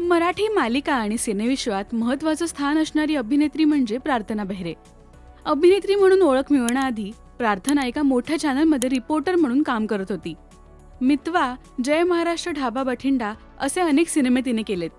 मराठी मालिका आणि सिनेविश्वात महत्वाचं स्थान असणारी अभिनेत्री म्हणजे प्रार्थना बेहरे. अभिनेत्री म्हणून ओळख मिळवण्याआधी प्रार्थना एका मोठ्या चॅनलमध्ये रिपोर्टर म्हणून काम करत होती. मितवा जय महाराष्ट्र ढाबा बठिंडा असे अनेक सिनेमे तिने केलेत.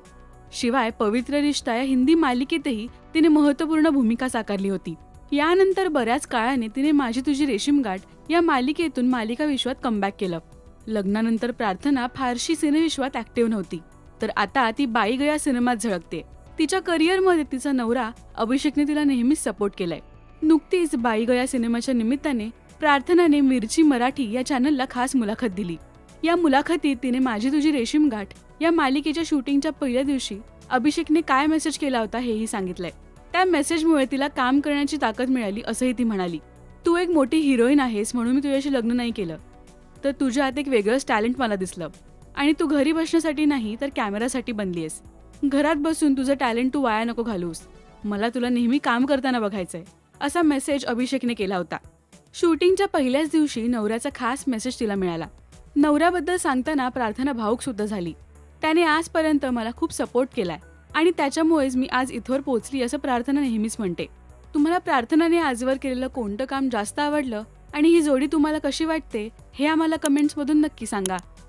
शिवाय पवित्र रिश्ता या हिंदी मालिकेतही तिने महत्त्वपूर्ण भूमिका साकारली होती. यानंतर बऱ्याच काळाने तिने माझी तुझी रेशीमगाठ या मालिकेतून मालिका विश्वात कमबॅक केलं. लग्नानंतर प्रार्थना फारशी सिनेविश्वात ऍक्टिव्ह नव्हती. तर आता ती बाई गया सिनेमात झळकते. तिच्या करिअरमध्ये तिचा नवरा अभिषेकने तिला नेहमीच सपोर्ट केलाय. नुकतीच बाई गया सिनेमाच्या निमित्ताने प्रार्थनाने मिरची मराठी या चॅनलला खास मुलाखत दिली. या मुलाखतीत तिने माझी तुझी रेशीम गाठ या मालिकेच्या शूटिंगच्या पहिल्या दिवशी अभिषेकने काय मेसेज केला होता हेही सांगितलंय. त्या मेसेजमुळे तिला काम करण्याची ताकद मिळाली असंही ती म्हणाली. तू एक मोठी हिरोईन आहेस म्हणून मी तुझ्याशी लग्न नाही केलं. तर तुझ्यात एक वेगळंच टॅलेंट मला दिसलं. आणि तू घरी बसण्यासाठी नाही तर कॅमेरासाठी आहेस घरात बसून तुझं टॅलेंट तू वाया नको घालूस. मला तुला नेहमी काम करताना बघायचंय असा मेसेज अभिषेकने केला होता. शूटिंगच्या पहिल्याच दिवशी नवऱ्याचा खास मेसेज तिला मिळाला. नवऱ्याबद्दल सांगताना प्रार्थना भाऊक सुद्धा झाली. त्याने आजपर्यंत मला खूप सपोर्ट केलाय आणि त्याच्यामुळेच मी आज इथवर पोहोचली असं प्रार्थना नेहमीच म्हणते. तुम्हाला प्रार्थनाने आजवर केलेलं कोणतं काम जास्त आवडलं आणि ही जोडी तुम्हाला कशी वाटते हे आम्हाला कमेंट्समधून नक्की सांगा.